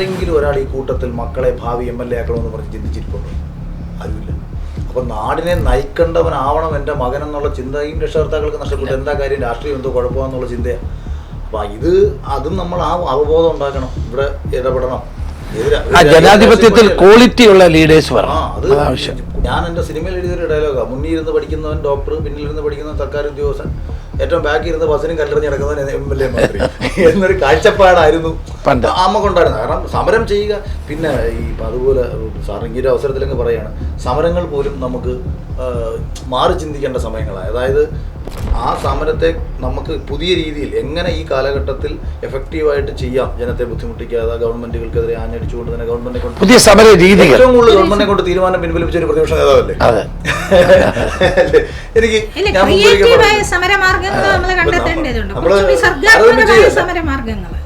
ആരെങ്കിലും ഒരാൾ ഈ കൂട്ടത്തിൽ മക്കളെ ഭാവി എം എൽ എ ആക്കണമെന്ന് പറഞ്ഞ് ചിന്തിച്ചിരിപ്പുണ്ടോ? ആരുമില്ല. അപ്പൊ നാടിനെ നയിക്കേണ്ടവനാവണം എന്റെ മകൻ എന്നുള്ള ചിന്തയും രക്ഷകർത്താക്കൾക്ക് നഷ്ടപ്പെട്ടു. എന്താ കാര്യം? രാഷ്ട്രീയം എന്തോ കുഴപ്പമെന്നുള്ള ചിന്തയാണ് അപ്പൊ ഇത് അതും നമ്മൾ ആ അവബോധം ഉണ്ടാക്കണം. ഇവിടെ ഇടപെടണം. ജനാധിപത്യത്തിൽ ക്വാളിറ്റി ഉള്ള ലീഡേഴ്സ് വരണം. അത് അതാണ് ആവശ്യം. ഞാൻ എന്റെ സിനിമയിൽ എഴുതിയൊരു ഡയലോഗാണ് മുന്നിൽ ഇരുന്ന് പഠിക്കുന്നവൻ ഡോക്ടർ പിന്നിൽ ഇരുന്ന് പഠിക്കുന്നവൻ സർക്കാർ ഉദ്യോഗസ്ഥൻ ഏറ്റവും ബാക്കിൽ ഇരുന്ന് ബസ്സിനും കല്ലെറിഞ്ഞ് നടക്കുന്നവൻ എം എൽ എ മന്ത്രി എന്നൊരു കാഴ്ചപ്പാടായിരുന്നു. പണ്ട്. അമ്മക്കുണ്ടായിരുന്നത് കാരണം സമരം ചെയ്യുക പിന്നെ ഈ ഇപ്പം അതുപോലെ സാർ ഈ ഒരു അവസരത്തിലങ്ങ് പറയുകയാണ് സമരങ്ങൾ പോലും നമുക്ക് മാറി ചിന്തിക്കേണ്ട സമയങ്ങളാണ് അതായത് ആ സമരത്തെ നമുക്ക് പുതിയ രീതിയിൽ എങ്ങനെ ഈ കാലഘട്ടത്തിൽ എഫക്റ്റീവായിട്ട് ചെയ്യാം ജനത്തെ ബുദ്ധിമുട്ടിക്കാതെ ഗവൺമെന്റുകൾക്കെതിരെ ആഞ്ഞടിച്ചുകൊണ്ട് തന്നെ ഗവൺമെന്റിനെ കൊണ്ട് പുതിയ സമര രീതി ഏറ്റവും കൂടുതൽ ഗവൺമെന്റിനെ കൊണ്ട് തീരുമാനം പിൻവലിപ്പിച്ച ഒരു പ്രതിപക്ഷ നേതാവല്ലേ? എനിക്ക് ഞാൻ നമ്മൾ